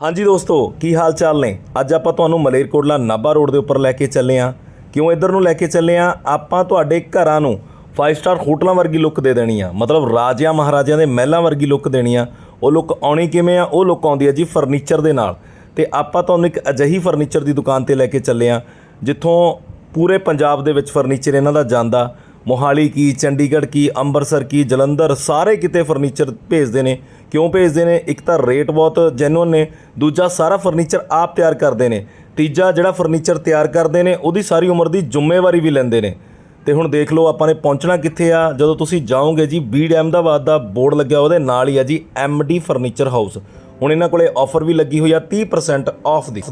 ਹਾਂਜੀ ਦੋਸਤੋ, ਕੀ ਹਾਲ ਚਾਲ ਨੇ? ਅੱਜ ਆਪਾਂ ਤੁਹਾਨੂੰ ਮਲੇਰਕੋਟਲਾ ਨਾਭਾ ਰੋਡ ਦੇ ਉੱਪਰ ਲੈ ਕੇ ਚੱਲੇ ਆਂ। ਕਿਉਂ ਇੱਧਰ ਨੂੰ ਲੈ ਕੇ ਚੱਲੇ ਆਂ? ਆਪਾਂ ਤੁਹਾਡੇ ਘਰਾਂ ਨੂੰ 5 ਸਟਾਰ ਹੋਟਲਾਂ ਵਰਗੀ ਲੁੱਕ ਦੇ ਦੇਣੀ ਆ। ਮਤਲਬ ਰਾਜਿਆਂ ਮਹਾਰਾਜਿਆਂ ਦੇ ਮਹਿਲਾਂ ਵਰਗੀ ਲੁੱਕ ਦੇਣੀ ਆ। ਉਹ ਲੁੱਕ ਆਉਣੀ ਕਿਵੇਂ ਆ? ਉਹ ਲੁੱਕ ਆਉਂਦੀ ਆ ਜੀ ਫਰਨੀਚਰ ਦੇ ਨਾਲ। ਤੇ ਆਪਾਂ ਤੁਹਾਨੂੰ ਇੱਕ ਅਜਿਹੀ ਫਰਨੀਚਰ ਦੀ ਦੁਕਾਨ ਤੇ ਲੈ ਕੇ ਚੱਲੇ ਆਂ, ਜਿੱਥੋਂ ਪੂਰੇ ਪੰਜਾਬ ਦੇ ਵਿੱਚ ਫਰਨੀਚਰ ਇਹਨਾਂ ਦਾ ਜਾਂਦਾ। ਮੋਹਾਲੀ ਕੀ, ਚੰਡੀਗੜ੍ਹ ਕੀ, ਅੰਮ੍ਰਿਤਸਰ ਕੀ, ਜਲੰਧਰ ਸਾਰੇ ਕਿਤੇ ਫਰਨੀਚਰ ਭੇਜਦੇ ਨੇ। ਕਿਉਂ ਭੇਜਦੇ ਨੇ? ਇੱਕ ਤਾਂ ਰੇਟ ਬਹੁਤ ਜੈਨੂਅਨ ਨੇ, ਦੂਜਾ ਸਾਰਾ ਫਰਨੀਚਰ ਆਪ ਤਿਆਰ ਕਰਦੇ ਨੇ। ਤੀਜਾ ਜਿਹੜਾ ਫਰਨੀਚਰ ਤਿਆਰ ਕਰਦੇ ਨੇ, ਉਹਦੀ ਸਾਰੀ ਉਮਰ ਦੀ ਜ਼ਿੰਮੇਵਾਰੀ ਵੀ ਲੈਂਦੇ ਨੇ। ਤੇ ਹੁਣ ਦੇਖ ਲਓ ਆਪਾਂ ਨੇ ਪਹੁੰਚਣਾ ਕਿੱਥੇ ਆ। ਜਦੋਂ ਤੁਸੀਂ ਜਾਓਗੇ ਜੀ ਬੀਡ ਅਹਿਮਦਾਬਾਦ ਦਾ ਬੋਰਡ ਲੱਗਿਆ, ਉਹਦੇ ਨਾਲ ਹੀ ਆ ਜੀ ਡੀ ਫਰਨੀਚਰ ਹਾਊਸ ਹੁਣ ਇਹਨਾਂ ਕੋਲੇ ਆਫਰ ਵੀ ਲੱਗੀ ਹੋਈ ਆ 30% ਆਫ ਦੀ।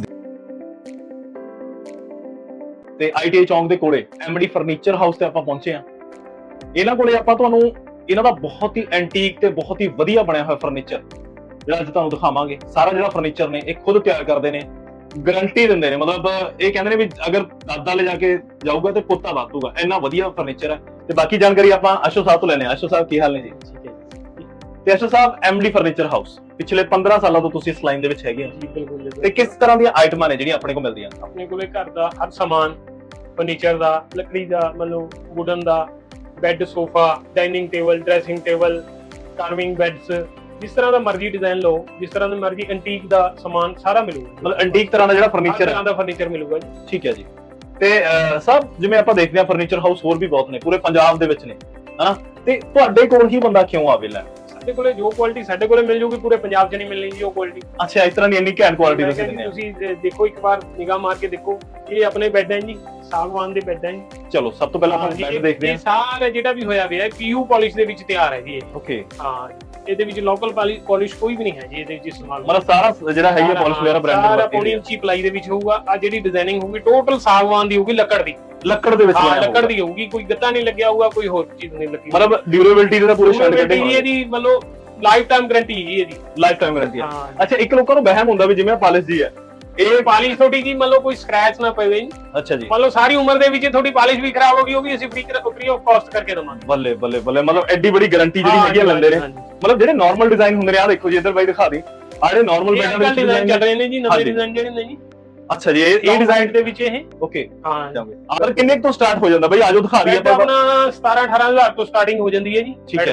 ਤੇ ਆਈਟੀਆਈ ਚੌਂਕ ਦੇ ਕੋਲੇ ਐਮਡੀ ਫਰਨੀਚਰ ਹਾਊਸ ਤੇ ਆਪਾਂ ਪਹੁੰਚੇ ਆ ਇਹਨਾਂ ਕੋਲੇ ਆਪਾਂ ਤੁਹਾਨੂੰ ਇਹਨਾਂ ਦਾ ਬਹੁਤ ਹੀ ਐਂਟੀਕ ਤੇ ਬਹੁਤ ਹੀ ਵਧੀਆ ਬਣਿਆ ਹੋਇਆ ਫਰਨੀਚਰ ਜਿਹੜਾ ਅੱਜ ਤੁਹਾਨੂੰ ਦਿਖਾਵਾਂਗੇ ਸਾਰਾ ਜਿਹੜਾ ਫਰਨੀਚਰ ਨੇ ਇਹ ਖੁਦ ਤਿਆਰ ਕਰਦੇ ਨੇ ਗਾਰੰਟੀ ਦਿੰਦੇ ਨੇ। ਮਤਲਬ ਇਹ ਕਹਿੰਦੇ ਨੇ ਵੀ ਅਗਰ ਦਾਦਾ ਲੈ ਜਾ ਕੇ ਜਾਊਗਾ ਤੇ ਪੁੱਤਾ ਵਾਤੂਗਾ ਇੰਨਾ ਵਧੀਆ ਫਰਨੀਚਰ ਹੈ। ਤੇ ਬਾਕੀ ਜਾਣਕਾਰੀ ਆਪਾਂ ਅਸ਼ੋ ਸਾਹਿਬ ਤੋਂ ਲੈਣੇ ਆ ਅਸ਼ੋ ਸਾਹਿਬ ਕੀ ਹਾਲ ਨੇ ਜੀ? ਠੀਕ ਹੈ ਤੇ ਅਸ਼ੋ ਸਾਹਿਬ ਐਮਡੀ ਫਰਨੀਚਰ ਹਾਊਸ ਪਿਛਲੇ 15 ਸਾਲਾਂ ਤੋਂ ਤੁਸੀਂ ਇਸ ਲਾਈਨ ਦੇ ਵਿੱਚ ਹੈਗੇ ਬਿਲਕੁਲ ਤੇ। ਕਿਸ ਤਰ੍ਹਾਂ ਦੀਆਂ ਆਈਟਮਾਂ ਨੇ ਜਿਹੜੀਆਂ ਆਪਣੇ ਕੋਲ ਮਿਲਦੀਆਂ? ਆਪਣੇ ਕੋਲੇ ਘਰ ਦਾ ਹਰ ਸਮਾਨ ਫਰਨੀਚਰ ਦਾ ਲੱਕੜੀ ਦਾ ਮਤਲਬ ਵੁਡਨ ਦਾ bed sofa dining table dressing table carving beds ਜਿਸ ਤਰ੍ਹਾਂ ਦਾ ਮਰਜ਼ੀ ਡਿਜ਼ਾਈਨ ਲਓ ਜਿਸ ਤਰ੍ਹਾਂ ਦਾ ਮਰਜ਼ੀ ਐਂਟੀਕ ਦਾ ਸਮਾਨ ਸਾਰਾ ਮਿਲੂਗਾ। ਮਤਲਬ ਐਂਟੀਕ ਤਰ੍ਹਾਂ ਦਾ ਜਿਹੜਾ ਫਰਨੀਚਰ ਹੈ। ਤਰ੍ਹਾਂ ਦਾ ਫਰਨੀਚਰ ਮਿਲੂਗਾ ਜੀ। ਠੀਕ ਹੈ ਜੀ। ਤੇ ਅਹ, ਸਾਹਿਬ ਜਿਵੇਂ ਆਪਾਂ ਦੇਖਦੇ ਹਾਂ ਫਰਨੀਚਰ ਹਾਊਸ ਹੋਰ ਵੀ ਬਹੁਤ ਨੇ ਪੂਰੇ ਪੰਜਾਬ ਦੇ ਵਿੱਚ ਨੇ ਹਨਾ? ਤੇ ਤੁਹਾਡੇ ਕੋਲ ਹੀ ਬੰਦਾ ਕਿਉਂ ਆਵੇ ਲੈ? ਸਾਡੇ ਕੋਲੇ ਜੋ ਕੁਆਲਿਟੀ ਸਾਡੇ ਕੋਲੇ ਮਿਲ ਜੂਗੀ ਪੂਰੇ ਪੰਜਾਬ 'ਚ ਨਹੀਂ ਮਿਲਣੀ ਜੀ ਉਹ ਕੁਆਲਿਟੀ ਅੱਛਾ ਇਸ ਤਰ੍ਹਾਂ ਦੀ ਇੰਨੀ ਘੈਂਟ ਕੁਆਲਿਟੀ ਤੁਸੀਂ ਦਿੰਦੇ ਆ ਤੁਸੀਂ ਦੇ- ਦੇਖੋ ਇੱਕ ਵਾਰ ਨਿਗਾਹ ਮਾਰ ਕੇ ਦੇਖੋ ਇਹ ਆਪਣੇ ਬੈੱਡ ਹੈ ਜੀ ਸਾਗਵਾਨ ਦੇ ਬੈੱਡ ਹੈ ਜੀ। ਚਲੋ ਸਭ ਤੋਂ ਪਹਿਲਾਂ ਆਪਾਂ ਹਾਂਜੀ, ਬੈੱਡ ਇਹ- ਦੇਖਦੇ ਇਹ ਹਾਂ। ਸਾਰਾ ਜਿਹੜਾ ਵੀ ਹੋਇਆ ਹੋਇਆ ਪੀਯੂ ਪਾਲਿਸ਼ ਦੇ ਵਿੱਚ ਤਿਆਰ ਹੈ ਜੀ ਇਹ। ਓਕੇ ਹਾਂ ਇਹਦੇ ਵਿੱਚ ਲੋਕਲ ਪਾਲਿਸ਼ ਕੋਈ ਵੀ ਨਹੀਂ ਹੈ ਜੀ ਇਹਦੇ ਵਿੱਚ ਇਸਤੇਮਾਲ। ਮਤਲਬ ਸਾਰਾ ਜਿਹੜਾ ਹੈ ਇਹ ਪਾਲਿਸ਼ ਵਗੈਰਾ ਸਾਰਾ ਬ੍ਰਾਂਡਡ ਪੌਣੀ ਇੰਚੀ ਪਲਾਈ ਦੇ ਵਿੱਚ ਹੋਊਗਾ ਆ ਜਿਹੜੀ ਡਿਜ਼ਾਈਨਿੰਗ ਹੋਊਗੀ ਟੋਟਲ ਸਾਗਵਾਨ ਦੀ ਹੋਊਗੀ ਲੱਕੜ ਦੀ। ਲੱਕੜ ਦੇ ਵਿੱਚ ਹਾਂ ਬਣਿਆ ਲੱਕੜ ਹੋਊਗਾ। ਦੀ ਹੋਊਗੀ ਕੋਈ ਗੱਤਾ ਨਹੀਂ ਲੱਗਿਆ ਹੋਊਗਾ ਕੋਈ ਹੋਰ ਚੀਜ਼ ਨਹੀਂ ਲੱਗੀ ਮਤਲਬ ਡਿਊਰੇਬਿਲਟੀ ਦੇ ਤਾਂ ਪੂਰੇ ਸਟੈਂਡ ਕੱਢੇ ਜੀ ਹੋਣਗੇ ਇਹਦੀ ਮਤਲਬ ਲਾਈਫ ਟਾਈਮ ਗਾਰੰਟੀ ਜੀ ਇਹਦੀ। ਲਾਈਫ ਟਾਈਮ ਗਾਰੰਟੀ ਹੈ। ਹਾਂ। ਅੱਛਾ ਇੱਕ ਲੋਕਾਂ ਨੂੰ ਵਹਿਮ ਹੁੰਦਾ ਵੀ ਜਿਵੇਂ ਪਾਲਿਸ਼ ਦੀ ਹੈ। ਇਹ ਪਾਲਿਸ਼ ਤੁਹਾਡੀ ਜੀ ਮਤਲਬ ਕੋਈ ਸਕ੍ਰੈਚ ਨਾ ਪਵੇ ਜੀ। ਅੱਛਾ ਜੀ। ਮਤਲਬ ਸਾਰੀ ਉਮਰ ਦੇ ਵਿੱਚ ਤੁਹਾਡੀ ਪਾਲਿਸ਼ ਵੀ ਖਰਾਬ ਹੋ ਗਈ ਉਹ ਵੀ ਅਸੀਂ ਫ੍ਰੀ ਫ੍ਰੀ ਆਫ ਕਾਸਟ ਕਰਕੇ ਦਵਾਂਗੇ। ਬੱਲੇ ਬੱਲੇ ਬੱਲੇ ਮਤਲਬ ਐਡੀ ਬੜੀ ਗਾਰੰਟੀ ਜਿਹੜੀ ਹੈਗੀ ਆ ਲੈਂਦੇ ਨੇ। ਮਤਲਬ ਜਿਹੜੇ ਨਾਰਮਲ ਡਿਜ਼ਾਈਨ ਹੁੰਦੇ ਨੇ ਆ ਦੇਖੋ ਜੀ ਇੱਧਰ ਬਾਈ ਦਿਖਾ ਦੇ। ਆ ਜਿਹੜੇ ਨਾਰਮਲ ਇਹ ਦੇ ਡਿਜ਼ਾਈਨ ਚੱਲ ਰਹੇ ਨੇ ਜੀ ਨਵੇਂ ਹਾਂਜੀ। ਡਿਜ਼ਾਈਨ ਜਿਹੜੇ ਨੇ ਜੀ। ਅੱਛਾ ਜੀ ਇਹ ਇਹ ਡਿਜ਼ਾਈਨ ਦੇ ਵਿੱਚ ਇਹ? ਓਕੇ ਹਾਂ। ਪਰ ਕਿੰਨੇ ਕੁ ਤੋਂ ਸਟਾਰਟ ਹੋ ਜਾਂਦਾ? ਬਈ ਆਜੋ ਦਿਖਾ ਬੈੱਡ ਆਪਾਂ। ਆਪਣਾ 17 18000 ਤੋਂ ਸਟਾਰਟਿੰਗ ਹੋ ਜਾਂਦੀ ਹੈ ਜੀ ਠੀਕ ਹੈ।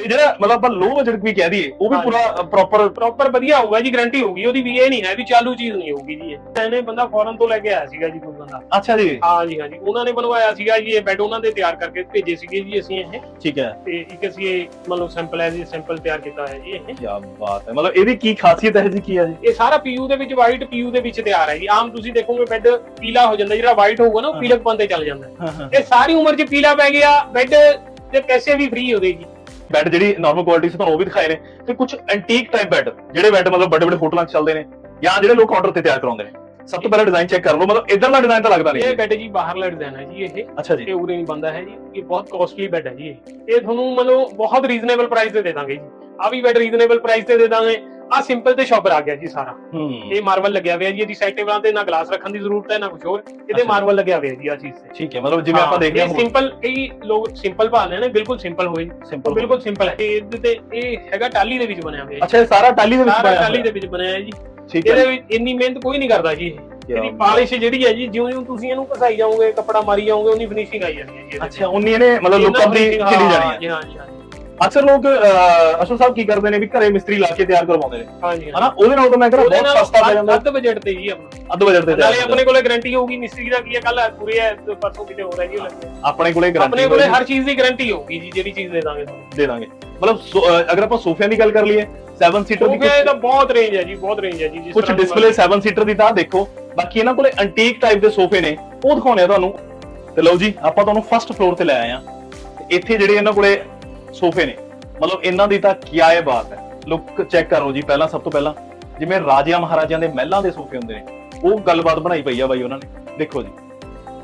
ਤੇ ਜਿਹੜਾ ਮਤਲਬ ਆਪਾਂ ਲੋ ਬਜਟ ਵੀ ਕਹਿ ਦਈਏ ਉਹ ਵੀ। ਪੂਰਾ ਪ੍ਰੋਪਰ ਪ੍ਰੋਪਰ ਵਧੀਆ ਹੋਊਗਾ ਜੀ ਗਾਰੰਟੀ ਹੋਊਗੀ ਉਹਦੀ ਵੀ ਇਹ ਨਹੀਂ ਹੈ ਵੀ ਚਾਲੂ ਚੀਜ਼ ਨਹੀਂ ਹੋਊਗੀ ਜੀ ਇਹ। ਇਹਨੇ ਬੰਦਾ ਫੋਰਨ ਤੋਂ ਲੈ ਕੇ ਆਇਆ ਸੀਗਾ ਜੀ ਕੋਈ ਬੰਦਾ। ਅੱਛਾ ਜੀ। ਹਾਂ ਜੀ ਹਾਂ ਜੀ ਉਹਨਾਂ ਨੇ ਬਣਵਾਇਆ ਸੀਗਾ ਜੀ ਇਹ ਬੈੱਡ ਉਹਨਾਂ ਦੇ ਤਿਆਰ ਕਰਕੇ ਭੇਜੇ ਸੀਗੇ ਜੀ ਅਸੀਂ ਇਹ। ਠੀਕ ਹੈ। ਤੇ ਇੱਕ ਅਸੀਂ ਇਹ ਮਤਲਬ ਸੈਂਪਲ ਹੈ ਜੀ ਸੈਂਪਲ ਤਿਆਰ ਕੀਤਾ ਹੈ ਜੀ ਇਹ। ਕੀ ਬਾਤ ਹੈ ਮਤਲਬ ਇਹਦੀ ਕੀ ਖਾਸੀਅਤ ਹੈ ਜੀ ਕੀ ਹੈ ਜੀ? ਇਹ ਸਾਰਾ ਪੀਯੂ ਦੇ ਵਿੱਚ ਵਾਈਟ ਪੀਯੂ ਦੇ ਵਿੱਚ ਤਿਆਰ ਹੈ ਜੀ। ਆਮ ਤੁਸੀਂ ਦੇਖੋਗੇ ਬੈੱਡ ਪੀਲਾ ਹੋ ਜਾਂਦਾ ਜਿਹੜਾ ਵਾਈਟ ਹੋਊਗਾ ਨਾ ਉਹ। ਪੀਲਕਪਨ ਤੇ ਚੱਲ ਜਾਂਦਾ। ਇਹ ਸਾਰੀ ਉਮਰ 'ਚ ਪੀਲਾ ਪੈ ਗਿਆ ਬੈੱਡ ਦੇ ਪੈਸੇ ਵੀ ਫ੍ਰੀ ਹੋ ਜੀ। ਬੈੱਡ ਜਿਹੜੀ ਨਾਰਮਲ ਕੁਆਲਿਟੀ ਸੀ ਤੁਹਾਨੂੰ ਉਹ ਵੀ ਦਿਖਾਏ ਨੇ ਤੇ ਕੁਝ ਐਂਟੀਕ ਟਾਈਪ ਬੈੱਡ ਜਿਹੜੇ ਬੈੱਡ ਮਤਲਬ ਵੱਡੇ ਵੱਡੇ ਹੋਟਲਾਂ 'ਚ ਚੱਲਦੇ ਨੇ ਜਾਂ ਜਿਹੜੇ ਲੋਕ ਆਰਡਰ ਤੇ ਤਿਆਰ ਕਰਾਉਂਦੇ ਨੇ। ਸਭ ਤੋਂ ਪਹਿਲਾਂ ਡਿਜ਼ਾਈਨ ਚੈੱਕ ਕਰ ਲਓ ਮਤਲਬ ਇਧਰਲਾ ਡਿਜ਼ਾਈਨ ਤਾਂ ਲੱਗਦਾ ਇਹ ਨਹੀਂ ਬੈੱਡ ਜੀ ਬਾਹਰਲਾ ਡਿਜ਼ਾਈਨ ਹੈ ਜੀ ਇਹ। ਅੱਛਾ ਜੀ। ਇਹ ਉਰੇ ਨਹੀਂ ਬੰਦਾ ਹੈ ਜੀ ਇਹ ਬਹੁਤ ਕਾਸਟਲੀ ਬੈੱਡ ਹੈ ਜੀ ਇਹ। ਇਹ ਤੁਹਾਨੂੰ ਮਤਲਬ ਬਹੁਤ ਰੀਜ਼ਨੇਬਲ ਪ੍ਰਾਈਸ ਤੇ ਦੇ ਦਾਂਗੇ ਜੀ। ਆ ਵੀ ਬੈੱਡ ਰੀਜ਼ਨੇਬਲ ਪ੍ਰਾਈਸ ਤੇ ਦੇ ਦਾਂਗੇ। ਆ ਸਿੰਪਲ ਤੇ ਸ਼ਾਪਰ ਆ ਗਿਆ ਜੀ ਸਾਰਾ। ਹੂੰ। ਇਹ ਮਾਰਬਲ ਲੱਗਿਆ ਹੋਇਆ ਜੀ ਇਹਦੀ ਸਾਈਡ ਟੇਬਲਾਂ ਤੇ ਨਾ ਗਲਾਸ ਰੱਖਣ ਦੀ ਜ਼ਰੂਰਤ ਹੈ ਨਾ ਕੁਝ ਹੋਰ। ਇਹਦੇ। ਮਾਰਬਲ ਲੱਗਿਆ ਹੋਇਆ ਜੀ ਆ ਚੀਜ਼ ਤੇ। ਠੀਕ ਹੈ ਮਤਲਬ ਜਿਵੇਂ ਆਪਾਂ ਦੇਖਦੇ ਹਾਂ ਸਿੰਪਲ ਕਈ ਲੋਕ ਸਿੰਪਲ ਭਾਲਦੇ ਨੇ ਬਿਲਕੁਲ ਸਿੰਪਲ ਹੋਏ। ਸਿੰਪਲ ਬਿਲਕੁਲ ਸਿੰਪਲ ਹੈ। ਇਹ ਇਹਦੇ ਤੇ ਇਹ ਹੈਗਾ ਟਾਲੀ ਦੇ ਵਿੱਚ ਬਣਿਆ ਹੋਇਆ ਅੱਛਾ ਇਹ ਸਾਰਾ ਟਾਲੀ ਦੇ ਵਿੱਚ ਸਾਰਾ ਬਣਿਆ ਟਾਲੀ ਹੋਇਆ। ਦੇ ਵਿੱਚ ਬਣਿਆ ਹੈ ਜੀ। ਠੀਕ ਹੈ। ਇਹਦੇ ਵਿੱਚ ਇੰਨੀ ਮਿਹਨਤ ਕੋਈ ਨਹੀਂ ਕਰਦਾ ਜੀ। ਇਹਦੀ ਪਾਲਿਸ਼ ਜਿਹੜੀ ਹੈ ਜੀ ਜਿਉਂ ਜਿਉਂ ਤੁਸੀਂ ਇਹਨੂੰ ਘਸਾਈ ਜਾਓਗੇ ਕੱਪੜਾ ਮਾਰੀ ਜਾਓਗੇ ਉਨੀ ਫਿਨਿਸ਼ਿੰਗ ਆਈ ਜਾਣੀ ਹੈ ਜੀ ਅੱਛਾ ਉਨੀ ਇਹਨੇ ਮਤਲਬ ਲੁੱਕ ਆਪਣੀ finishing, ਚਲੀ ਜਾਣੀ ਹਾਂ। ਜੀ ਹਾਂ ਜੀ। ਅਕਸਰ ਲੋਕ ਅਸ਼ੋਕ ਸਾਹਿਬ ਕੀ ਕਰਦੇ ਨੇ ਵੀ ਘਰੇ ਮਿਸਤਰੀ ਲਾ ਕੇ ਤਿਆਰ ਕਰਵਾਉਂਦੇ ਨੇ। ਹਾਂ ਜੀ ਹਾਂ। ਹਨਾ? ਉਹਦੇ ਨਾਲ ਤਾਂ ਮੈਂ ਕਹਿੰਦਾ ਉਹਦੇ ਬਹੁਤ ਨਾਲ ਸਸਤਾ ਪੈ ਜਾਂਦਾ। ਅੱਧ ਬਜਟ ਤੇ ਜੀ ਆਪਣਾ। ਅੱਧ ਬਜਟ ਤੇ ਨਾਲੇ ਆਪਣੇ ਕੋਲੇ ਗਾਰੰਟੀ ਹੋਊਗੀ ਮਿਸਤਰੀ ਦਾ ਕੀ ਹੈ ਕੱਲ ਪੂਰੀ ਹੈ ਪਰਸੋਂ ਕਿਤੇ ਹੋ ਰਿਹਾ ਜੀ ਉਹ ਲੱਗੇ ਆਪਣੇ ਕੋਲੇ ਗਾਰੰਟੀ ਆਪਣੇ ਕੋਲੇ ਹਰ ਚੀਜ਼ ਦੀ ਗਾਰੰਟੀ ਹੋਊਗੀ ਜੀ ਜਿਹੜੀ ਚੀਜ਼ ਦੇ ਦਾਂਗੇ। ਦੇ ਦਾਂਗੇ। ਮਤਲਬ ਅਗਰ ਆਪਾਂ ਸੋਫਿਆਂ ਦੀ ਗੱਲ ਕਰ ਲਈਏ 7 ਸੀਟਰ ਦੀ ਸੋਫੇ ਦਾ ਬਹੁਤ ਰੇਂਜ ਹੈ ਜੀ ਬਹੁਤ ਰੇਂਜ ਹੈ ਜੀ ਕੁਝ ਡਿਸਪਲੇ 7 ਸੀਟਰ ਦੀ ਤਾਂ ਦੇਖੋ ਬਾਕੀ ਇਹਨਾਂ ਕੋਲੇ ਐਂਟੀਕ ਟਾਈਪ ਦੇ ਸੋਫੇ ਨੇ ਉਹ ਦਿਖਾਉਣੇ ਆ ਤੁਹਾਨੂੰ। ਤੇ ਲਓ ਜੀ ਆਪਾਂ ਤੁਹਾਨੂੰ ਫਸਟ ਫਲੋਰ ਤੇ ਲੈ ਆਏ ਆ ਇੱਥੇ ਜਿਹੜੇ ਇਹਨਾਂ ਕੋਲੇ ਸੋਫੇ ਨੇ। ਮਤਲਬ ਇਹਨਾਂ ਦੀ ਤਾਂ ਕੀ ਆਏ ਬਾਤ ਹੈ। ਲੁੱਕ ਚੈੱਕ ਕਰੋ ਜੀ ਪਹਿਲਾਂ ਸਭ ਤੋਂ ਪਹਿਲਾਂ। ਜਿਵੇਂ ਰਾਜਿਆਂ ਮਹਾਰਾਜਿਆਂ ਦੇ ਮਹਿਲਾਂ ਦੇ ਸੋਫੇ ਹੁੰਦੇ ਨੇ ਉਹ ਗੱਲਬਾਤ ਬਣਾਈ ਪਈ ਆ ਬਾਈ ਉਹਨਾਂ ਨੇ। ਦੇਖੋ ਜੀ।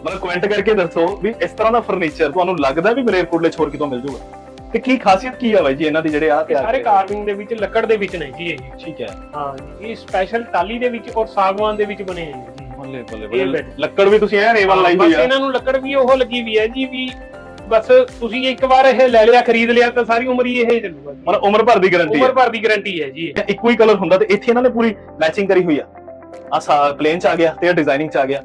ਮਤਲਬ ਕਮੈਂਟ ਕਰਕੇ ਦੱਸੋ ਵੀ ਇਸ ਤਰ੍ਹਾਂ ਦਾ ਫਰਨੀਚਰ ਤੁਹਾਨੂੰ ਲੱਗਦਾ ਵੀ ਮਲੇਰਕੋਟਲੇ ਛੋੜ ਕਿਤੋਂ ਮਿਲ ਜੂਗਾ? ਤੇ ਕੀ ਖਾਸੀਅਤ ਕੀ ਆ ਬਾਈ ਜੀ ਇਹਨਾਂ ਦੀ ਜਿਹੜੇ ਆ ਤਿਆਰ ਸਾਰੇ? ਕਾਰਵਿੰਗ ਦੇ ਵਿੱਚ ਲੱਕੜ ਦੇ ਵਿੱਚ ਨੇ ਜੀ ਇਹ। ਠੀਕ ਹੈ। ਹਾਂ ਜੀ ਇਹ ਸਪੈਸ਼ਲ ਟਾਲੀ ਦੇ ਵਿੱਚ ਔਰ ਸਾਗਵਾਨ ਦੇ ਵਿੱਚ ਬਣੇ ਹੈ ਜੀ। ਬੱਲੇ ਬੱਲੇ। ਲੱਕੜ ਵੀ ਤੁਸੀਂ ਐ ਰੇਵਲ ਲਾਈ ਬਸ ਹੋਈ ਆ। ਇਹਨਾਂ ਨੂੰ ਲੱਕੜ ਵੀ ਉਹ ਲੱਗੀ ਵੀ ਹੈ ਜੀ ਵੀ ਬਸ ਤੁਸੀਂ ਇੱਕ ਵਾਰ ਇਹ ਲੈ ਲਿਆ ਖਰੀਦ ਲਿਆ ਤਾਂ ਸਾਰੀ ਉਮਰ ਹੀ ਇਹ ਚੱਲੂਗਾ। ਜੀ। ਮਤਲਬ ਉਮਰ ਭਰ ਦੀ ਗਾਰੰਟੀ ਉਮਰ ਹੈ ਭਰ ਦੀ ਗਾਰੰਟੀ ਹੈ ਜੀ ਇਹ। ਇੱਕੋ ਹੀ ਕਲਰ ਹੁੰਦਾ ਤੇ ਇੱਥੇ ਇਹਨਾਂ ਨੇ ਪੂਰੀ ਮੈਚਿੰਗ ਕਰੀ ਹੋਈ ਆ। ਆ ਪਲੇਨ ਚ ਆ ਗਿਆ ਤੇ ਡਿਜ਼ਾਈਨਿੰਗ ਚ ਆ ਗਿਆ।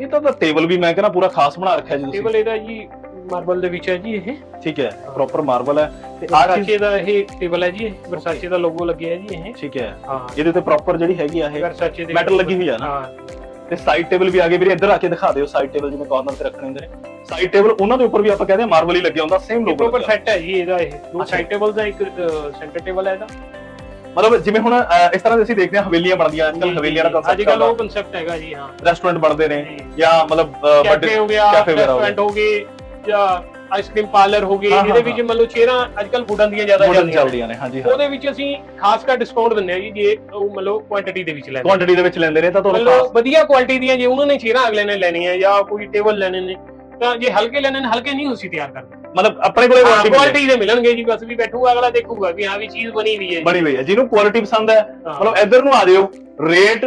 ਇਹ ਤਾਂ ਤਾਂ ਟੇਬਲ ਵੀ ਮੈਂ ਕਹਿੰਦਾ ਪੂਰਾ ਖਾਸ ਬਣਾ ਰੱਖਿਆ ਜੀ ਤੁਸੀਂ। ਟੇਬਲ ਇਹਦਾ ਜੀ ਮਾਰਬਲ ਦੇ ਵਿੱਚ ਹੈ ਜੀ ਇਹ। ਠੀਕ ਹੈ ਪ੍ਰੋਪਰ ਮਾਰਬਲ ਹੈ। ਤੇ ਆ ਚੀਜ਼ ਵਰਸਾਚੇ ਦਾ ਇਹ ਟੇਬਲ ਹੈ ਜੀ ਇਹ। ਵਰਸਾਚੇ ਦਾ ਲੋਗੋ ਲੱਗਿਆ ਹੈ ਜੀ ਇਹ। ਠੀਕ ਹੈ। ਹਾਂ। ਇਹਦੇ ਤੇ ਪ੍ਰੋਪਰ ਜਿਹੜੀ ਹੈਗੀ ਆ ਇਹ ਵਰਸਾਚੇ ਦੇ Metal ਲੱਗੀ ਹੋਈ ਆ ਨਾ? ਹਾਂ। ਤੇ ਸਾਈਡ ਟੇਬਲ ਵੀ ਆ ਗਏ ਵੀਰੇ ਇੱਧਰ ਆ ਕੇ ਦਿਖਾ ਦਿਓ ਸਾਈਡ ਟੇਬਲ ਜਿਵੇਂ ਕਾਰਨਰ ਤੇ ਰੱਖਣੇ ਹੁੰਦੇ ਨੇ। ਸਾਈਡ ਟੇਬਲ ਉਹਨਾਂ ਦੇ ਉੱਪਰ ਵੀ ਆਪਾਂ ਕਹਿੰਦੇ ਆ ਮਾਰਬਲ ਹੀ ਲੱਗਿਆ ਹੁੰਦਾ ਸੇਮ ਲੋਗੋ ਪ੍ਰੋਪਰ ਸੈੱਟ ਹੈ ਜੀ ਇਹਦਾ ਇਹ। ਦੋ। ਸਾਈਡ ਟੇਬਲ ਦਾ ਇੱਕ ਸੈਂਟਰ ਟੇਬਲ ਹੈ ਇਹਦਾ। ਮਤਲਬ ਜਿਵੇਂ ਹੁਣ ਇਸ ਤਰ੍ਹਾਂ ਦੇ ਅਸੀਂ ਦੇਖਦੇ ਹਾਂ ਹਵੇਲੀਆਂ ਬਣਦੀਆਂ ਅੱਜ ਕੱਲ ਹਵੇਲੀਆਂ ਦਾ ਅੱਜ concept ਕੱਲ ਉਹ ਕਨਸੈਪਟ ਹੈਗਾ ਜੀ ਹਾਂ। ਰੈਸਟੋਰੈਂਟ ਬਣਦੇ ਨੇ ਜੀ। ਮਤਲਬ ਵੱਡੇ ਕੈਫੇ ਹੋ ਗਿਆ ਰੈਸਟੋਰੈਂਟ ਹੋ ਗਏ ਜਾਂ ਆਈਸਕ੍ਰੀਮ ਪਾਰਲਰ ਹੋ ਗਏ ਹਾਂ, ਹਾਂ, ਇਹਦੇ ਵਿੱਚ ਮੰਨ ਲਓ ਚੇਅਰਾਂ ਅੱਜ ਕੱਲ ਵੁਡਨ ਦੀਆਂ ਜ਼ਿਆਦਾ ਚੱਲਦੀਆਂ ਚੱਲਦੀਆਂ ਨੇ ਹਾਂਜੀ ਹਾਂ। ਉਹਦੇ ਵਿੱਚ ਅਸੀਂ ਖਾਸ ਕਰ ਡਿਸਕਾਊਂਟ ਦਿੰਦੇ ਆ ਜੀ ਜੇ ਉਹ ਮੰਨ ਲਓ ਕੁਆਂਟੀਟੀ ਦੇ ਵਿੱਚ ਲੈਂਦੇ ਕੁਆਂਟੀਟੀ ਦੇ ਵਿੱਚ ਲੈਂਦੇ ਨੇ ਤਾਂ ਮੰਨ ਤੁਹਾਨੂੰ ਲਓ ਖਾਸ ਵਧੀਆ ਕੁਆਲਿਟੀ ਦੀਆਂ ਜੇ ਉਹਨਾਂ ਨੇ ਚੇਅਰਾਂ ਅਗਲੇ ਨੇ ਲੈਣੀਆਂ ਜਾਂ ਕੋਈ ਟੇਬਲ ਲੈਣੇ ਨੇ ਤਾਂ ਜੇ ਹਲਕੇ ਲੈਣੇ ਨੇ ਹਲਕੇ ਨਹੀਂ ਅਸੀਂ ਤਿਆਰ ਕਰਦੇ ਮਤਲਬ ਆਪਣੇ ਕੋਲੇ ਕੁਆਲਿਟੀ ਕੁਆਲਿਟੀ ਦੇ ਮਿਲਣਗੇ ਜੀ ਬਸ ਵੀ ਬੈਠੂਗਾ ਅਗਲਾ ਦੇਖੂਗਾ ਵੀ ਹਾਂ ਵੀ ਚੀਜ਼ ਬਣੀ ਵੀ ਹੈ ਜੀ। ਬਣੀ ਹੋਈ ਹੈ ਜਿਹਨੂੰ ਕੁਆਲਿਟੀ ਪਸੰਦ ਹੈ ਹਾਂ। ਮਤਲਬ ਇੱਧਰ ਨੂੰ ਆ ਜਾਇਓ ਰੇਟ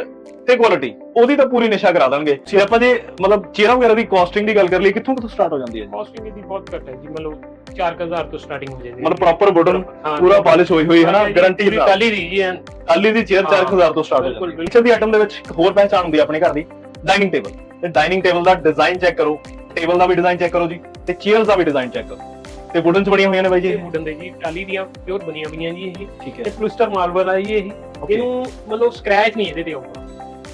ਤੇ ਕੁਆਲਿਟੀ ਉਹਦੀ ਤਾਂ ਪੂਰੀ ਨਿਸ਼ਾ ਕਰਾ ਦਾਂਗੇ ਜੇ ਆਪਾਂ ਜੇ ਮਤਲਬ ਚੇਅਰਾਂ ਵਗੈਰਾ ਦੀ ਕਾਸਟਿੰਗ ਦੀ ਗੱਲ ਕਰ ਲਈ ਕਿੱਥੋਂ ਕਿੱਥੋਂ ਸਟਾਰਟ ਹੋ ਜਾਂਦੀ ਹੈ ਜੀ? ਕਾਸਟਿੰਗ ਇਹਦੀ ਬਹੁਤ ਘੱਟ ਹੈ ਜੀ ਮੰਨ ਲਓ 4000 ਤੋਂ ਸਟਾਰਟਿੰਗ ਹੋ ਜਾਂਦੀ ਹੈ ਮਤਲਬ ਪ੍ਰੋਪਰ ਵੁਡਨ ਹਾਂ, ਪੂਰਾ ਪਾਲਿਸ਼ ਹੋਈ ਹੋਈ ਹੈ ਨਾ ਗਾਰੰਟੀ ਪੂਰੀ ਟਾਲੀ ਦੀ ਜੀ ਐਨ। ਖਾਲੀ ਦੀ ਚੇਅਰ ਹਾਂ, 4000 ਤੋਂ ਸਟਾਰਟ ਹੋ ਬਿਲਕੁਲ, ਜਾਂਦੀ ਹੈ। ਕਿਚਨ ਦੀ ਆਈਟਮ ਦੇ ਵਿੱਚ ਇੱਕ ਹੋਰ ਪਹਿਚਾਣ ਹੁੰਦੀ ਹੈ ਆਪਣੇ ਘਰ ਦੀ ਡਾਈਨਿੰਗ ਟੇਬਲ ਤੇ ਡਾਈਨਿੰਗ ਟੇਬਲ ਦਾ ਡਿਜ਼ਾਈਨ ਚੈੱਕ ਕਰੋ। ਟੇਬਲ ਦਾ ਵੀ ਡਿਜ਼ਾਈਨ ਚੈੱਕ ਕਰੋ ਜੀ ਤੇ ਚੇਅਰਸ ਦਾ ਵੀ ਡਿਜ਼ਾਈਨ ਚੈੱਕ ਕਰੋ। ਤੇ ਵੁਡਨ ਚ ਬਣੀਆਂ ਹੋਈਆਂ ਨੇ ਬਾਈ ਜੀ? ਵੁਡਨ ਦੇ ਜੀ ਟਾਲੀ ਦੀਆਂ ਪਿਓਰ ਬਣੀਆਂ ਹੋਈਆਂ ਜੀ ਇਹ। ਠੀਕ ਇਹ ਪਲੂਸਟਰ ਮਾਰਬਲ ਹੈ ਜੀ ਇਹ। ਇਹਨੂੰ ਮਤਲਬ ਸਕ੍ਰੈਚ ਨਹੀਂ ਇਹਦੇ ਤੇ ਆਊਗਾ।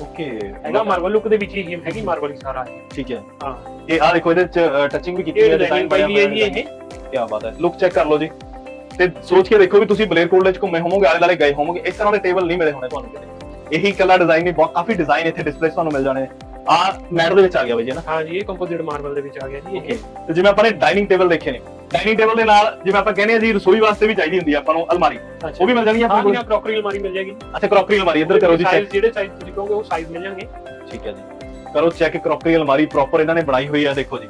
ਓਕੇ ਹੈਗਾ ਮਾਰਬਲ ਲੁੱਕ ਦੇ ਵਿੱਚ ਹੀ ਹੈਗੀ ਮਾਰਬਲ ਹੀ ਸਾਰਾ। ਠੀਕ ਹੈ। ਹਾਂ। ਇਹ ਆ ਦੇਖੋ ਇਹਦੇ ਚ ਟੱਚਿੰਗ ਵੀ ਕੀਤੀ ਹੈ ਡਿਜ਼ਾਈਨ ਪਾਈ ਵੀ ਹੈ ਜੀ ਇਹ। ਕੀ ਬਾਤ ਹੈ। ਲੁੱਕ ਚੈੱਕ ਕਰ ਲਓ ਜੀ। ਤੇ ਸੋਚ ਕੇ ਦੇਖੋ ਵੀ ਤੁਸੀਂ ਬਲੇਰਕੋਟਲੇ ਚ ਘੁੰਮੇ ਹੋਵੋਗੇ ਆਲੇ ਦੁਆਲੇ ਗਏ ਹੋਵੋਗੇ ਇਸ ਤਰ੍ਹਾਂ ਦੇ ਟੇਬਲ ਨਹੀਂ ਮਿਲੇ ਹੋਣੇ ਤੁਹਾਨੂੰ ਕਿਤੇ। ਇਹੀ ਕੱਲਾ ਡਿਜ਼ਾਈਨ ਨਹੀਂ ਬਹੁਤ ਕਾਫੀ ਡਿਜ਼ਾਈਨ ਇੱਥੇ ਡਿਸਪਲੇ ਤੁਹਾਨੂੰ ਮਿਲ ਜਾਣੇ ਆ ਮੈਟ ਦੇ ਵਿੱਚ ਆ ਗਿਆ ਬਈ ਜੀ ਨਾ? ਹਾਂ ਜੀ ਇਹ ਕੰਪੋਜ਼ਿਟ ਮਾਰਬਲ ਦੇ ਵਿੱਚ ਆ ਗਿਆ ਜੀ ਇਹ। ਤੇ ਜਿਵੇਂ ਆਪਾਂ ਨੇ ਡਾਈਨਿੰਗ ਟੇਬਲ ਦੇਖੇ ਨੇ ਡਾਈਨਿੰਗ ਟੇਬਲ ਦੇ ਨਾਲ ਜਿਵੇਂ ਆਪਾਂ ਕਹਿੰਦੇ ਆ ਜੀ ਰਸੋਈ ਵਾਸਤੇ ਵੀ ਚਾਹੀਦੀ ਹੁੰਦੀ ਆ ਆਪਾਂ ਨੂੰ ਅਲਮਾਰੀ। ਉਹ ਵੀ ਮਿਲ ਜਾਣੀ ਆ ਆਪਣੇ ਕੋਲ? ਕਰੋਕਰੀ ਅਲਮਾਰੀ ਮਿਲ ਜਾਏਗੀ। ਅੱਛਾ ਕਰੋਕਰੀ ਅਲਮਾਰੀ ਇੱਧਰ ਕਰੋ ਜੀ ਚੈੱਕ ਜਿਹੜੇ ਸਾਈਜ਼ ਤੁਸੀਂ ਕਹੋਗੇ ਉਹ ਸਾਈਜ਼ ਮਿਲ ਜਾਣਗੇ। ਠੀਕ ਹੈ ਜੀ। ਕਰੋ ਚੈੱਕ ਕਰੋਕਰੀ ਅਲਮਾਰੀ ਪ੍ਰੋਪਰ ਇਹਨਾਂ ਨੇ ਬਣਾਈ ਹੋਈ ਆ ਦੇਖੋ ਜੀ।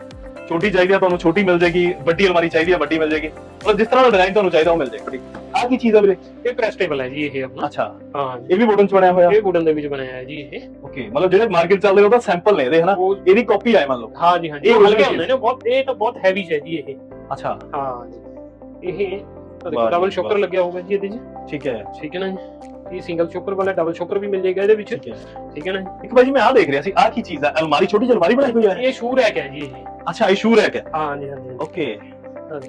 ਛੋਟੀ ਚਾਹੀਦੀ ਆ ਤੁਹਾਨੂੰ ਛੋਟੀ ਮਿਲ ਜਾਏਗੀ ਵੱਡੀ ਅਲਮਾਰੀ ਚਾਹੀਦੀ ਆ ਵੱਡੀ ਮਿਲ ਜਾਏਗੀ। ਮਤਲਬ ਜਿਸ ਤਰ੍ਹਾਂ ਦਾ ਡਿਜ਼ਾਈਨ ਤੁਹਾਨੂੰ ਚਾਹੀਦਾ ਉਹ ਮਿਲ ਜਾਏਗਾ। ਆ ਕੀ ਚੀਜ਼ ਆ ਵੀਰੇ? ਇਹ ਪ੍ਰੈਸ ਟੇਬਲ ਹੈ ਜੀ ਇਹ ਆਪਣਾ। ਅੱਛਾ। ਹਾਂ ਇਹ ਵੀ ਵੁਡਨ ਚ ਬਣਿਆ ਹੋਇਆ? ਇਹ ਵੁਡਨ ਦੇ ਵਿੱਚ ਬਣਾਇਆ ਹੈ ਜੀ ਇਹ। ਓਕੇ ਮਤਲਬ ਜਿਹੜੇ ਮਾਰਕੀਟ ਚੱਲਦੇ ਉਹਦਾ ਸੈਂਪਲ ਨੇ ਇਹਦੇ ਹਨਾ? ਇਹਦੀ ਕਾਪੀ ਆਏ ਮੰਨ ਲਓ। ਹਾਂ ਜੀ ਹਾਂ ਜੀ। ਇਹ ਹਲਕੇ ਹੁੰਦੇ ਨੇ ਬਹੁਤ ਇਹ ਤਾਂ ਬਹੁਤ ਹੈਵੀ ਹੈ ਜੀ ਇਹ। ਅੱਛਾ। ਹਾਂ ਜੀ। ਇਹ ਡਬਲ ਸ਼ੋਕਰ। ਲੱਗਿਆ ਹੋਊਗਾ ਜੀ ਇਹਦੇ 'ਚ। ਠੀਕ ਹੈ। ਠੀਕ ਹੈ ਨਾ ਜੀ। ਇਹ ਸਿੰਗਲ ਸ਼ੋਕਰ ਵਾਲਾ ਡਬਲ ਸ਼ੋਕਰ ਵੀ ਮਿਲ ਜਾਏਗਾ ਇਹਦੇ ਵਿੱਚ। ਠੀਕ ਹੈ। ਠੀਕ ਹੈ ਨਾ? ਇੱਕ ਵਾਰੀ ਮੈਂ ਆ ਦੇਖ ਰਿਹਾ ਸੀ ਆ ਕੀ ਚੀਜ਼ ਹੈ ਅਲਮਾਰੀ ਛੋਟੀ ਜਿਹੀ ਅਲਮਾਰੀ ਬਣਾਈ ਹੋਈ ਹੈ ਇਹ ਸ਼ੂ ਰੈਕ ਹੈ ਜੀ ਇਹ। ਅੱਛਾ ਇਹ ਸ਼ੂ ਰੈਕ ਹੈ ਹਾਂ ਜੀ ਹਾਂ ਜੀ ਓਕੇ ਹਾਂ।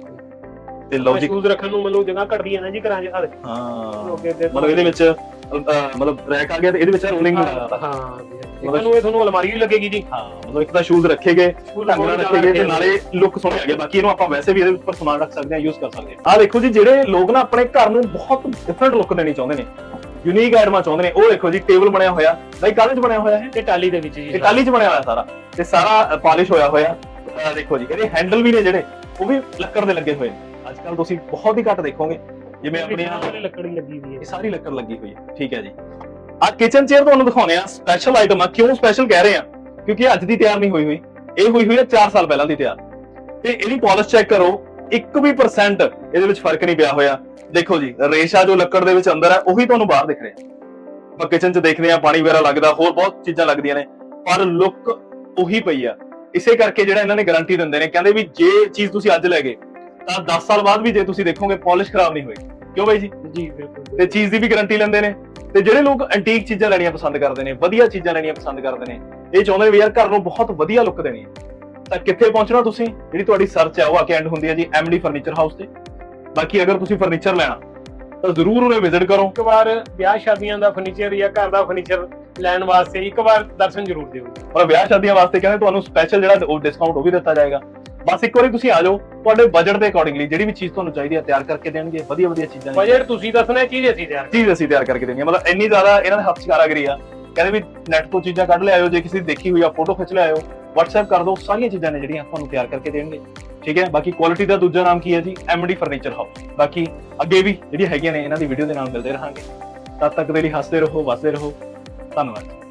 ਤੇ ਲਓ ਜੀ। ਸ਼ੂਜ਼ ਰੱਖਣ ਨੂੰ ਮਤਲਬ ਜਗ੍ਹਾ ਘਟਦੀ ਹੈ ਨਾ ਜੀ ਘਰਾਂ 'ਚ ਹਰ। ਹਾਂ। ਮਤਲਬ ਇਹਦੇ ਵਿੱਚ ਅਹ, ਮਤਲਬ ਰੈਕ ਆ ਗਿਆ ਤੇ ਇਹਦੇ ਵਿੱਚ ਰੋਲਿੰਗ ਹਾਂ ਹਾਂ ਹਾਂ। ਤੁਹਾਨੂੰ ਇਹ ਤੁਹਾਨੂੰ ਅਲਮਾਰੀ ਵੀ ਲੱਗੇਗੀ ਜੀ। ਮਤਲਬ ਇੱਕ ਤਾਂ ਸ਼ੂਜ਼ ਰੱਖੇ ਗਏ ਢੰਗ ਨਾਲ ਰੱਖੇ ਗਏ ਤੇ ਨਾਲੇ ਲੁੱਕ ਸੋਹਣੀ ਆ ਗਈ। ਬਾਕੀ ਇਹਨੂੰ ਆਪਾਂ ਵੈਸੇ ਵੀ ਇਹਦੇ ਉੱਪਰ ਸਮਾਨ ਰੱਖ ਸਕਦੇ ਹਾਂ ਯੂਜ਼ ਕਰ ਸਕਦੇ ਹਾਂ। ਆ ਦੇਖੋ ਜੀ ਜਿਹੜੇ ਲੋਕ ਨਾ ਆਪਣੇ ਘਰ ਨੂੰ ਬਹੁਤ ਡਿਫਰੈਂਟ ਲੁੱਕ ਦੇਣੀ ਚਾਹੁੰਦੇ ਨੇ। ਯੂਨੀਕ ਆਈਟਮਾਂ ਚਾਹੁੰਦੇ ਨੇ। ਉਹ ਦੇਖੋ ਜੀ ਟੇਬਲ ਬਣਿਆ ਹੋਇਆ। ਬਾਈ ਚ ਬਣਿਆ ਹੋਇਆ ਹੈ ਇਹ ਟਾਲੀ ਦੇ ਵਿੱਚ ਜੀ। ਇਹ ਟਾਲੀ ਚ ਬਣਿਆ ਹੋਇਆ ਸਾਰਾ। ਤੇ ਸਾਰਾ ਪਾਲਿਸ਼ ਹੋਇਆ ਹੋਇਆ। ਆਹ ਦੇਖੋ ਜੀ ਇਹਦੇ ਹੈਂਡਲ ਵੀ ਨੇ ਜਿਹੜੇ ਉਹ ਵੀ ਲੱਕੜ ਦੇ ਲੱਗੇ ਹੋਏ ਨੇ। ਅੱਜ ਕੱਲ ਤੁਸੀਂ ਬਹੁਤ ਹੀ ਘੱਟ ਦੇਖੋਗੇ ਜਿਵੇਂ ਆਪਣੇ ਲੱਕੜੀ ਲੱਗੀ ਹੋਈ ਹੈ। ਇਹ ਸਾਰੀ ਲੱਕੜ ਲੱਗੀ ਹੋਈ ਹੈ। ਠੀਕ ਹੈ ਜੀ। ਆ ਕਿਚਨ ਚੇਅਰ ਤੁਹਾਨੂੰ ਦਿਖਾਉਣੇ ਆ ਸਪੈਸ਼ਲ ਆਈਟਮ ਆ। ਕਿਉਂ ਸਪੈਸ਼ਲ ਕਹਿ ਰਹੇ ਆ? ਕਿਉਂਕਿ ਅੱਜ ਦੀ ਤਿਆਰ ਨਹੀਂ ਹੋਈ ਹੋਈ। ਇਹ ਹੋਈ ਹੋਈ ਹੈ 4 ਸਾਲ ਪਹਿਲਾਂ ਦੀ ਤਿਆਰ। ਤੇ ਇਹਦੀ ਪਾਲਿਸ਼ ਚੈੱਕ ਕਰੋ 1 ਵੀ ਪਰਸੈਂਟ ਇਹਦੇ ਵਿੱਚ ਫ਼ਰਕ ਨਹੀਂ ਪਿਆ ਹੋਇਆ। ਦੇਖੋ ਜੀ ਰੇਸ਼ਾ ਜੋ ਲੱਕੜ ਦੇ ਵਿੱਚ ਅੰਦਰ ਹੈ ਉਹੀ ਤੁਹਾਨੂੰ ਬਾਹਰ ਦਿਖ ਰਿਹਾ। ਆਪਾਂ ਕਿਚਨ 'ਚ ਦੇਖਦੇ ਆ ਪਾਣੀ ਵਗੈਰਾ ਲੱਗਦਾ ਹੋਰ ਬਹੁਤ ਚੀਜ਼ਾਂ ਲੱਗਦੀਆਂ ਨੇ। ਪਰ ਲੁੱਕ ਉਹੀ ਪਈ ਆ। ਇਸੇ ਕਰਕੇ ਜਿਹੜਾ ਇਹਨਾਂ ਨੇ ਗਾਰੰਟੀ ਦਿੰਦੇ ਨੇ ਕਹਿੰਦੇ ਵੀ ਜੇ ਚੀਜ਼ ਤੁਸੀਂ ਅੱਜ ਲੈ ਗਏ ਤਾਂ 10 ਸਾਲ ਬਾਅਦ ਵੀ ਜੇ ਤੁਸੀਂ ਦੇਖੋਗੇ ਪਾਲਿਸ਼ ਖਰਾਬ ਨਹੀਂ ਹੋਏਗੀ। ਕਿਉਂ ਬਾਈ ਜੀ? ਜੀ ਬਿਲਕੁਲ। ਤੇ ਚੀਜ਼ ਦੀ ਵੀ ਗਾਰੰਟੀ ਲੈਂਦੇ ਨੇ। ਤੇ ਜਿਹੜੇ ਲੋਕ ਐਂਟੀਕ ਚੀਜ਼ਾਂ ਲੈਣੀਆਂ ਪਸੰਦ ਕਰਦੇ ਨੇ ਵਧੀਆ ਚੀਜ਼ਾਂ ਲੈਣੀਆਂ ਪਸੰਦ ਕਰਦੇ ਨੇ ਇਹ ਚਾਹੁੰਦੇ ਨੇ ਵੀ ਯਾਰ ਘਰ ਨੂੰ ਬਹੁਤ ਵਧੀਆ ਲੁੱਕ ਦੇਣੀ ਹੈ। ਤਾਂ ਕਿੱਥੇ ਪਹੁੰਚਣਾ ਤੁਸੀਂ? ਜਿਹੜੀ ਤੁਹਾਡੀ ਸਰਚ ਹੈ ਉਹ ਆ ਕੇ ਐਂਡ ਹੁੰਦੀ ਹੈ ਜੀ ਐਮਡੀ ਫਰਨੀਚਰ ਹਾਊਸ ਤੇ। ਬਾਕੀ ਅਗਰ ਤੁਸੀਂ ਫਰਨੀਚਰ ਲੈਣਾ ਤਾਂ ਜ਼ਰੂਰ ਉਹਨੇ ਵਿਜ਼ਿਟ ਕਰੋ। ਇੱਕ ਵਾਰ ਵਿਆਹ ਸ਼ਾਦੀਆਂ ਦਾ ਫਰਨੀਚਰ ਜਾਂ ਘਰ ਦਾ ਫਰਨੀਚਰ ਲੈਣ ਵਾਸਤੇ ਇੱਕ ਵਾਰ ਦਰਸ਼ਨ ਜ਼ਰੂਰ ਦਿਓ। ਔਰ ਵਿਆਹ ਸ਼ਾਦੀਆਂ ਵਾਸਤੇ ਕਹਿੰਦੇ ਤੁਹਾਨੂੰ ਸਪੈਸ਼ਲ ਜਿਹੜਾ ਉਹ ਡਿਸਕਾਊਂਟ ਉਹ ਵੀ ਦਿੱਤਾ ਜਾਏਗਾ। ਬਸ ਇੱਕ ਵਾਰੀ ਤੁਸੀਂ ਆ ਜਾਓ ਤੁਹਾਡੇ ਬਜਟ ਦੇ ਅਕੋਰਡਿੰਗਲੀ ਜਿਹੜੀ ਵੀ ਚੀਜ਼ ਤੁਹਾਨੂੰ ਚਾਹੀਦੀ ਹੈ ਤਿਆਰ ਕਰਕੇ ਦੇਣਗੇ ਵਧੀਆ ਵਧੀਆ ਚੀਜ਼ਾਂ ਬਜਟ ਤੁਸੀਂ ਦੱਸਣਾ ਚੀਜ਼ ਅਸੀਂ ਤਿਆਰ ਚੀਜ਼ ਅਸੀਂ ਤਿਆਰ ਕਰਕੇ ਦੇਣੀ ਹੈ ਮਤਲਬ ਇੰਨੀ ਜ਼ਿਆਦਾ ਇਹਨਾਂ ਦੇ ਹੱਥ ਕਾਰਾਗਰੀ ਆ। ਕਹਿੰਦੇ ਵੀ ਨੈਟ ਤੋਂ ਚੀਜ਼ਾਂ ਕੱਢ ਲਿਆਇਓ ਜੇ ਕਿਸੇ ਦੀ ਦੇਖੀ ਹੋਈ ਆ ਫੋਟੋ ਖਿੱਚ ਲਿਆਇਓ WhatsApp ਕਰ ਦਿਓ ਸਾਰੀਆਂ ਚੀਜ਼ਾਂ ਨੇ ਜਿਹੜੀਆਂ ਤੁਹਾਨੂੰ ਤਿਆਰ ਕਰਕੇ ਦੇਣਗੇ। ਠੀਕ ਹੈ? ਬਾਕੀ ਕੁਆਲਿਟੀ ਦਾ ਦੂਜਾ ਨਾਮ ਕੀ ਹੈ ਜੀ? ਐਮਡੀ ਫਰਨੀਚਰ ਹਾਊਸ ਬਾਕੀ ਅੱਗੇ ਵੀ ਜਿਹੜੀਆਂ ਹੈਗੀਆਂ ਨੇ ਇਹਨਾਂ ਦੀ ਵੀਡੀਓ ਦੇ ਨਾਲ ਮਿਲਦੇ ਰਹਾਂਗੇ। ਤਦ ਤੱਕ ਦੇ ਲਈ ਹੱਸਦੇ ਰਹੋ ਵਸਦੇ ਰਹੋ। ਧੰਨਵਾਦ।